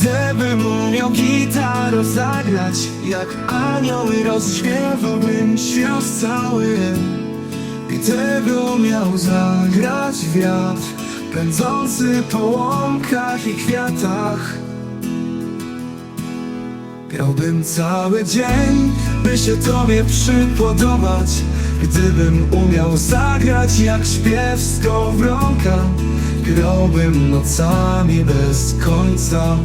Gdybym umiał gitarę zagrać Jak anioły rozśpiewałbym świat cały. Gdyby umiał zagrać wiatr Pędzący po łąkach i kwiatach Grałbym cały dzień, by się tobie przypodobać. Gdybym umiał zagrać jak śpiew skowronka Grałbym nocami bez końca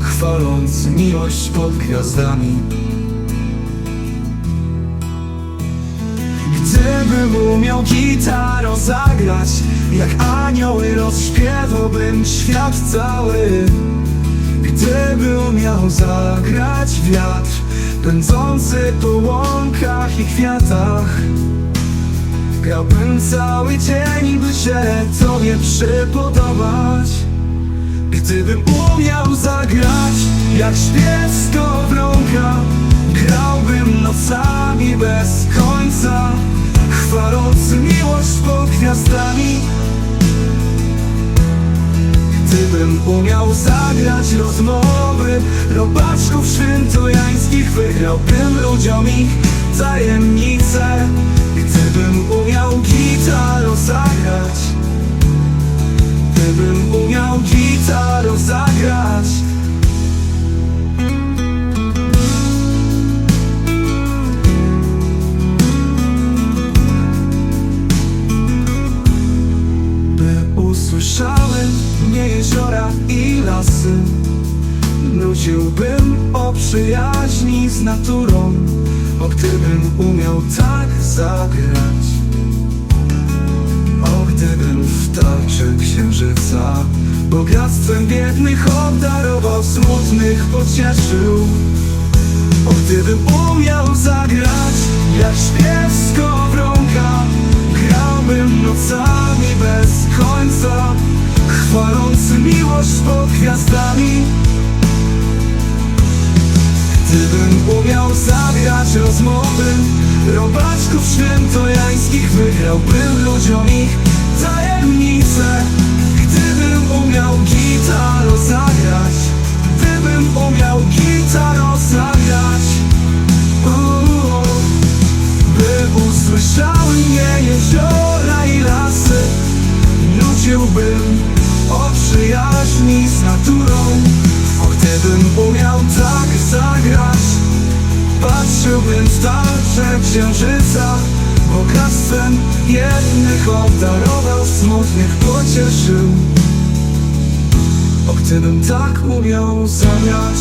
Chwaląc miłość pod gwiazdami. Gdybym umiał gitarą zagrać Jak anioły rozśpiewałbym świat cały. Gdyby umiał zagrać wiatr Pędzący po łąkach i kwiatach Grałbym cały dzień, by się Tobie przypodobać Gdybym umiał zagrać Jak śpiew skowronka Grałbym nocami bez końca Chwaląc miłość pod gwiazdami. Gdybym umiał zagrać rozmowy Robaczków świętojańskich Wygrałbym ludziom ich tajemnice lasy. Nuciłbym o przyjaźni z naturą O gdybym umiał tak zagrać. O gdybym w tarczy księżyca Bogactwem biednych obdarował Smutnych pocieszył. O gdybym umiał zagrać Jak śpiew skowronka Grałbym nocami bez końca Chwaląc miłość pod gwiazdami. Gdybym umiał zagrać rozmowy Robaczków świętojańskich Wygrałbym ludziom ich tajemnice. Gdybym umiał gitarą zagrać Gdybym umiał gitarą zagrać Uuu, By usłyszały mnie jeziora i lasy Nuciłbym przyjaźni z naturą O gdybym umiał tak zagrać. Patrzyłbym w tarczę księżyca Bogactwem jednych obdarował Smutnych pocieszył. O gdybym tak umiał zagrać